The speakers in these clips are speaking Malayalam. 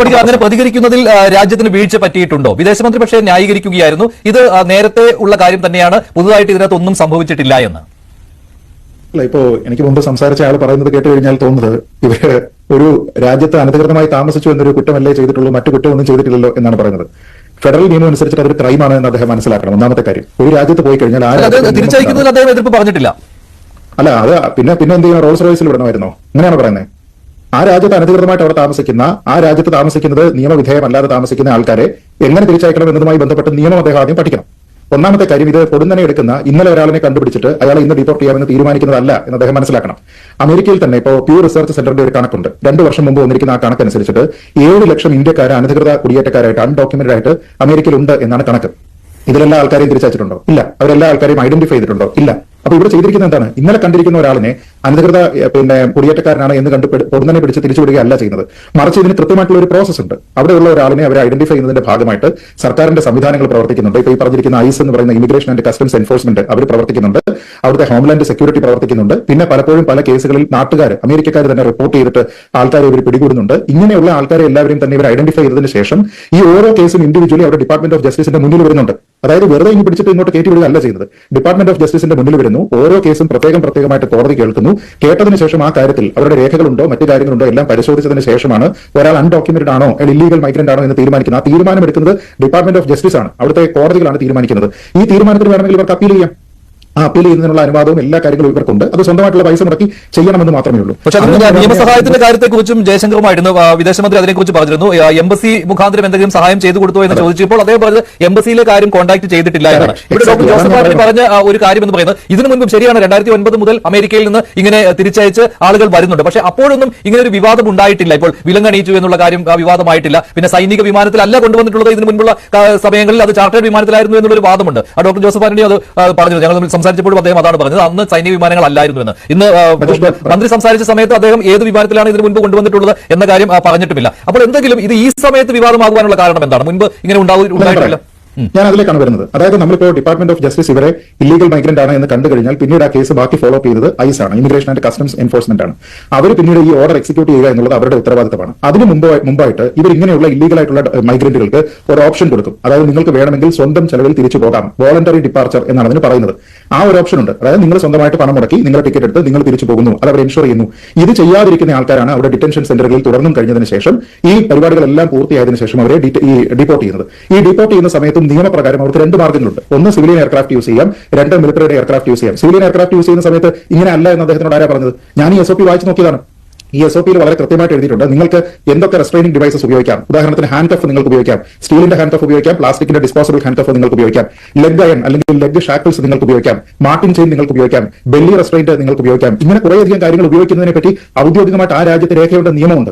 പഠിക്കുക അങ്ങനെ പ്രതികരിക്കുന്നതിൽ രാജ്യത്തിന് വീഴ്ച പറ്റിയിട്ടുണ്ടോ? വിദേശമന്ത്രി പക്ഷേ ന്യായീകരിക്കുകയായിരുന്നു. ഇത് നേരത്തെ ഉള്ള കാര്യം തന്നെയാണ്. പുതുതായിട്ട് ഇതിനകത്ത് ഒന്നും സംഭവിച്ചിട്ടില്ല എന്ന്. അല്ല ഇപ്പോ എനിക്ക് മുമ്പ് സംസാരിച്ച ആൾ പറയുന്നത് കേട്ട് കഴിഞ്ഞാൽ തോന്നുന്നത് ഇവർ ഒരു രാജ്യത്ത് അനധികൃതമായി താമസിച്ചു എന്നൊരു കുറ്റമല്ലേ ചെയ്തിട്ടുള്ളൂ മറ്റു കുറ്റമൊന്നും ചെയ്തിട്ടില്ലല്ലോ എന്നാണ് പറയുന്നത്. ഫെഡറൽ നിയമം അനുസരിച്ചിട്ട് അതൊരു ക്രൈമാണ് എന്ന് അദ്ദേഹം മനസ്സിലാക്കണം. ഒന്നാമത്തെ കാര്യം ഒരു രാജ്യത്ത് പോയി കഴിഞ്ഞാൽ തിരിച്ചയക്കുന്നതിൽ അദ്ദേഹം എതിർപ്പ് പറഞ്ഞിട്ടില്ല. അല്ല അത് പിന്നെ പിന്നെ എന്ത് ചെയ്യണം? റോൾസ് റോയ്സിൽ വിടണമായിരുന്നോ? അങ്ങനെയാണ് പറയുന്നത്? ആ രാജ്യത്ത് അനധികൃതമായിട്ട് അവിടെ താമസിക്കുന്ന ആ രാജ്യത്ത് താമസിക്കുന്നത് നിയമവിധേയമല്ലാതെ താമസിക്കുന്ന ആൾക്കാരെ എങ്ങനെ തിരിച്ചയക്കണം എന്നതുമായി ബന്ധപ്പെട്ട് നിയമം അദ്ദേഹം ആദ്യം പഠിക്കണം. ഒന്നാമത്തെ കാര്യം ഇത് പൊടുന്നനെ എടുക്കുന്ന ഇന്നലെ ഒരാളിനെ കണ്ടുപിടിച്ചിട്ട് അയാളെ ഇന്ന് ഡിപ്പോർട്ട് ചെയ്യാമെന്ന് തീരുമാനിക്കുന്നതല്ല എന്ന് അദ്ദേഹം മനസ്സിലാക്കണം. അമേരിക്കയിൽ തന്നെ ഇപ്പോൾ പ്യൂർ റിസർച്ച് സെന്ററിന്റെ ഒരു കണക്കുണ്ട്. രണ്ടു വർഷം മുമ്പ് വന്നിരിക്കുന്ന ആ കണക്കനുസരിച്ചിട്ട് ഏഴ് ലക്ഷം ഇന്ത്യക്കാരെ അനധികൃത കുടിയേറ്റക്കാരായിട്ട് അൺഡോക്യുമെന്റഡ് ആയിട്ട് അമേരിക്കയിൽ ഉണ്ട് എന്നാണ് കണക്ക്. ഇതിലെല്ലാ ആൾക്കാരെയും തിരിച്ചയച്ചിട്ടുണ്ടോ? ഇല്ല. അവരെല്ലാ ആൾക്കാരെയും ഐഡന്റിഫൈ ചെയ്തിട്ടുണ്ടോ? ഇല്ല. അപ്പൊ ഇവിടെ ചെയ്തിരിക്കുന്നത് എന്താണ്? ഇന്നലെ കണ്ടിരിക്കുന്ന ഒരാളിനെ അനധികൃത പിന്നെ കുടിയേറ്റക്കാരനാണ് എന്ന് കണ്ട് പിടി- പൊടുന്നനെ പിടിച്ച് തിരിച്ചുവിടുകയല്ല ചെയ്യുന്നത്. മറിച്ച് ഇതിന് കൃത്യമായിട്ടുള്ള ഒരു പ്രോസസ് ഉണ്ട്. അവിടെയുള്ള ഒരാളിനെ അവരെ ഐഡന്റിഫൈ ചെയ്യുന്നതിന്റെ ഭാഗമായിട്ട് സർക്കാരിന്റെ സംവിധാനങ്ങൾ പ്രവർത്തിക്കുന്നുണ്ട്. ഇപ്പൊ ഈ പറഞ്ഞിരിക്കുന്ന ഐസ് എന്ന് പറയുന്ന ഇമിഗ്രേഷൻ ആൻഡ് കസ്റ്റംസ് എൻഫോഴ്സ്മെന്റ് അവർ പ്രവർത്തിക്കുന്നുണ്ട്. അവിടുത്തെ ഹോംലാൻഡ് സെക്യൂരിറ്റി പ്രവർത്തിക്കുന്നുണ്ട്. പിന്നെ പലപ്പോഴും പല കേസുകളിൽ നാട്ടുകാർ അമേരിക്കക്കാർ തന്നെ റിപ്പോർട്ട് ചെയ്തിട്ട് ആൾക്കാരെ ഇവർ പിടികൂടുന്നുണ്ട്. ഇങ്ങനെയുള്ള ആൾക്കാരെ എല്ലാവരെയും തന്നെ ഇവർ ഐഡന്റിഫൈ ചെയ്തതിന് ശേഷം ഈ ഓരോ കേസും ഇൻഡിവിജ്വലി അവിടെ ഡിപ്പാർട്ട്മെന്റ് ഓഫ് ജസ്റ്റിസിന്റെ മുന്നിൽ വരുന്നുണ്ട്. അതായത് വെറുതെ ഇനി പിടിച്ചിട്ട് ഇങ്ങോട്ട് കയറ്റി വിടുകയല്ല ചെയ്യുന്നത്. ഡിപ്പാർട്ട്മെന്റ് ഓഫ് ജസ്റ്റിസിന്റെ മുന്നിൽ വരുന്നു. ഓരോ കേസും പ്രത്യേകം പ്രത്യേകമായിട്ട് കോടതി കേൾക്കുന്നു. കേട്ടതിന് ശേഷം ആ കാര്യത്തിൽ അവരുടെ രേഖകളുണ്ടോ മറ്റു കാര്യങ്ങളുണ്ടോ എല്ലാം പരിശോധിച്ചതിന് ശേഷമാണ് ഒരാൾ അൺഡോക്യുമെന്റഡ് ആണോ അല്ലെങ്കിൽ ഇല്ലീഗൽ മൈഗ്രന്റ് ആണോ എന്ന് തീരുമാനിക്കുന്നത്. ആ തീരുമാനം എടുക്കുന്നത് ഡിപ്പാർട്ട്മെന്റ് ഓഫ് ജസ്റ്റിസ് ആണ്. അവിടുത്തെ കോടതികളാണ് തീരുമാനിക്കുന്നത്. ഈ തീരുമാനത്തിന് വേണമെങ്കിൽ ഇവർക്ക് അപ്പീൽ ചെയ്യാം. ആ അപ്പീൽ ചെയ്യുന്നതിനുള്ള അനുവാദവും എല്ലാ കാര്യങ്ങളും ഇവർക്കുണ്ട്. അത് സ്വന്തമായിട്ടുള്ള പൈസ മുടക്കി ചെയ്യണമെന്ന് മാത്രമേ ഉള്ളൂ. പക്ഷെ നിയമസഹായത്തിന്റെ കാര്യത്തെക്കുറിച്ചും ജയശങ്കറുമായിരുന്നു വിദേശമന്ത്രി അതിനെക്കുറിച്ച് പറഞ്ഞിരുന്നു. എംബസി മുഖാന്തരം എന്തെങ്കിലും സഹായം ചെയ്തു കൊടുത്തോ എന്ന് ചോദിച്ചപ്പോൾ അദ്ദേഹം പറഞ്ഞത് എംബസിയിലെ കാര്യം കോൺടാക്ട് ചെയ്തിട്ടില്ല എന്നാണ്. Correct. ഇവിടെ ഡോക്ടർ ജോസഫ് പറഞ്ഞ ഒരു കാര്യം എന്ന് പറയുന്നത് ഇതിനു മുൻപും ശരിയാണ് രണ്ടായിരത്തി ഒൻപത് മുതൽ അമേരിക്കയിൽ നിന്ന് ഇങ്ങനെ തിരിച്ചയച്ച് ആളുകൾ വരുന്നുണ്ട്. പക്ഷെ അപ്പോഴൊന്നും ഇങ്ങനെ ഒരു വിവാദം ഉണ്ടായിട്ടില്ല. ഇപ്പോൾ വിലങ്ങണീച്ചു എന്നുള്ള കാര്യം വിവാദമായിട്ടില്ല. പിന്നെ സൈനിക വിമാനത്തിലല്ല കൊണ്ടുവന്നിട്ടുള്ളത് ഇതിനു മുൻപുള്ള സമയങ്ങളിൽ അത് ചാർട്ടേഡ് വിമാനത്തിലായിരുന്നു എന്നുള്ളൊരു വാദമുണ്ട്. ആ ഡോക്ടർ ജോസഫ് ആന്റണി അത് പറഞ്ഞത് പറഞ്ഞു ഞങ്ങൾ തമ്മിൽ സംസാരിച്ചപ്പോഴും അദ്ദേഹം അതാണ് പറഞ്ഞത്. അന്ന് സൈനിക വിമാനങ്ങളല്ലായിരുന്നു എന്ന് ഇന്ന് മന്ത്രി സംസാരിച്ച സമയത്ത് അദ്ദേഹം ഏത് വിമാനത്തിലാണ് ഇതിന് മുൻപ് കൊണ്ടുവന്നിട്ടുള്ളത് എന്ന കാര്യം പറഞ്ഞിട്ടില്ല പറഞ്ഞിട്ടുമില്ല. അപ്പോൾ എന്തെങ്കിലും ഇത് ഈ സമയത്ത് വിവാദമാകുവാനുള്ള കാരണം എന്താണ്? മുൻപ് ഇങ്ങനെ ഉണ്ടാവില്ല ഞാൻ അതിലേക്കാണ് വരുന്നത് അതായത് നമ്മളിപ്പോ ഡിപ്പാർട്ട്മെന്റ് ഓഫ് ജസ്റ്റിസ് ഇവരെ ഇല്ലീഗൽ മൈഗ്രന്റ് ആണ് എന്ന് കണ്ടു കഴിഞ്ഞാൽ പിന്നീട് ആ കേസ് ബാക്കി ഫോളോ അപ്പ് ചെയ്തത് ഐസ് ആണ്. ഇമിഗ്രേഷൻ ആൻഡ് കസ്റ്റംസ് എൻഫോഴ്സ്മെന്റ് ആണ്. അവർ പിന്നീട് ഈ ഓർഡർ എക്സിക്യൂട്ട് ചെയ്യുക എന്നുള്ളത് അവരുടെ ഉത്തരവാദിത്തമാണ്. അതിന് മുമ്പ് മുമ്പായിട്ട് ഇവർ ഇങ്ങനെയുള്ള ഇല്ലീഗൽ ആയിട്ടുള്ള മൈഗ്രന്റുകൾക്ക് ഒരു ഓപ്ഷൻ കൊടുക്കും അതായത് നിങ്ങൾക്ക് വേണമെങ്കിൽ സ്വന്തം ചെലവിൽ തിരിച്ചു പോകാം. വോളണ്ടറി ഡിപ്പാർച്ചർ എന്നാണ് അതിന് പറയുന്നത്. ആ ഒരു ഓപ്ഷൻ ഉണ്ട്. അതായത് നിങ്ങൾ സ്വന്തമായിട്ട് പണം മുടക്കി നിങ്ങളുടെ ടിക്കറ്റ് എടുത്ത് നിങ്ങൾ തിരിച്ചു പോകുന്നു. അത് അവർ എൻഷുർ ചെയ്യുന്നു. ഇത് ചെയ്യാതിരിക്കുന്ന ആൾക്കാരാണ് അവിടെ ഡിറ്റൻഷൻ സെന്ററുകളിൽ തുടർന്നും കഴിഞ്ഞതിന് ശേഷം ഈ പരിപാടികളെല്ലാം പൂർത്തിയായതിനു ശേഷം അവരെ ഡിപ്പോർട്ട് ചെയ്യുന്നത്. ഈ ഡിപ്പോർട്ട് ചെയ്യുന്ന സമയത്തും നിയമപ്രകാരം അവർക്ക് രണ്ട് മാർഗങ്ങളുണ്ട്. ഒന്ന് സിവിലിയൻ എയർക്രാഫ്റ്റ് യൂസ് ചെയ്യാം രണ്ട് മിലിറ്ററിയുടെ എയർക്രാഫ്റ്റ് യൂസ് ചെയ്യാം. സിവിലിയൻ എയർക്രാഫ്റ്റ് യൂസ് ചെയ്യുന്ന സമയത്ത് ഇങ്ങനെ അല്ല എന്ന് അദ്ദേഹത്തിനോട് ആരാ പറഞ്ഞത്? ഞാൻ ഈ എസ് ഒ പി വായിച്ചു നോക്കിയതാണ്. ഈ എസ് ഒ പിയിൽ വളരെ കൃത്യമായിട്ട് എഴുതിയിട്ടുണ്ട്. നിങ്ങൾക്ക് എന്തൊക്കെ റെസ്ട്രെയിനിങ് ഡിവൈസസ് ഉപയോഗിക്കാം? ഉദാഹരണത്തിന് ഹാൻഡ് കഫ് നിങ്ങൾക്ക് ഉപയോഗിക്കാം. സ്റ്റീലിന്റെ ഹാൻഡ് കഫ് ഉപയോഗിക്കാം. പ്ലാസ്റ്റിക്കിന്റെ ഡിസ്പോസബിൾ ഹാൻഡ് കഫ് നിങ്ങൾക്ക് ഉപയോഗിക്കാം. ലെഗ് അയൺ അല്ലെങ്കിൽ ലെഗ് ഷാക്കിൾസ് നിങ്ങൾക്ക് ഉപയോഗിക്കാം. മാർട്ടിൻ ചെയിൻ നിങ്ങൾക്ക് ഉപയോഗിക്കാം. ബെല്ലി റെസ്ട്രെയിന്റ് നിങ്ങൾക്ക് ഉപയോഗിക്കാം. ഇങ്ങനെ കുറേയധികം കാര്യങ്ങൾ ഉപയോഗിക്കുന്നതിനെ പറ്റി ഔദ്യോഗികമായിട്ട് ആ രാജ്യത്ത് രേഖയുടെ നിയമമുണ്ട്.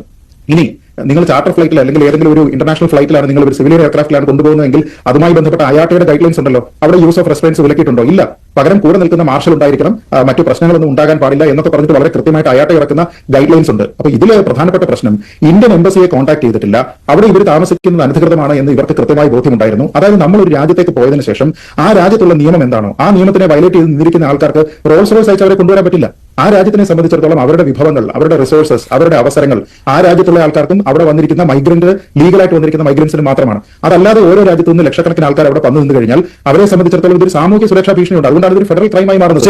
ഇനി നിങ്ങൾ ചാർട്ടർ ഫ്ലൈറ്റിൽ അല്ലെങ്കിൽ ഏതെങ്കിലും ഒരു ഇന്റർനാഷണൽ ഫ്ലൈറ്റിലാണ് നിങ്ങൾ ഒരു സിവിൽ എയർക്രാഫ്റ്റിലാണ് കൊണ്ടുപോകുന്നതെങ്കിൽ അതുമായി ബന്ധപ്പെട്ട അയാട്ടയുടെ ഗൈഡ് ലൈൻസ് ഉണ്ടല്ലോ. അവിടെ യൂസ് ഓഫ് റെസ്പെൻസ് വിലക്കിയിട്ടുണ്ടോ? ഇല്ല. പകരം കൂടെ നിൽക്കുന്ന മാർഷൽ ഉണ്ടായിരിക്കണം. മറ്റു പ്രശ്നങ്ങളൊന്നും ഉണ്ടാകാൻ പാടില്ല എന്നൊക്കെ പറഞ്ഞിട്ട് വളരെ കൃത്യമായിട്ട് അയാട്ട ഇറക്കുന്ന ഗൈഡ് ലൈൻസ് ഉണ്ട്. അപ്പൊ ഇതിലെ പ്രധാനപ്പെട്ട പ്രശ്നം ഇന്ത്യൻ എംബസിയെ കോൺടാക്ട് ചെയ്തിട്ടില്ല. അവിടെ ഇവർ താമസിക്കുന്നത് അനധികൃതമാണ് എന്ന് ഇവർക്ക് കൃത്യമായി ബോധ്യമുണ്ടായിരുന്നു. അതായത് നമ്മൾ ഒരു രാജ്യത്തേക്ക് പോയതിനു ശേഷം ആ രാജ്യത്തുള്ള നിയമം എന്താണോ? ആ നിയമത്തിനെ വയലേറ്റ് ചെയ്ത് നിന്നിരിക്കുന്ന ആൾക്കാർക്ക് റോൾസ് റോയ്സ് അയച്ച് അവരെ കൊണ്ടുവരാൻ പറ്റില്ല. ആ രാജ്യത്തിനെ സംബന്ധിച്ചിടത്തോളം അവരുടെ വിഭവങ്ങൾ അവരുടെ റിസോഴ്സസ് അവരുടെ അവസരങ്ങൾ ആ രാജ്യത്തുള്ള ആൾക്കാർക്കും അവിടെ വന്നിരിക്കുന്ന മൈഗ്രന്റ് ലീഗലായിട്ട് വന്നിരിക്കുന്ന മൈഗ്രൻസിന് മാത്രമാണ്. അതല്ലാതെ ഓരോ രാജ്യത്തു നിന്ന് ലക്ഷക്കണക്കിന് ആൾക്കാർ അവിടെ വന്നു നിന്ന് കഴിഞ്ഞാൽ അവരെ സംബന്ധിച്ചിടത്തോളം ഇതൊരു സാമൂഹ്യ സുരക്ഷാ ഭീഷണിയുണ്ട്. അതുകൊണ്ടാണ് ഇതൊരു ഫെഡറൽ ക്രൈമായി മാറുന്നത്.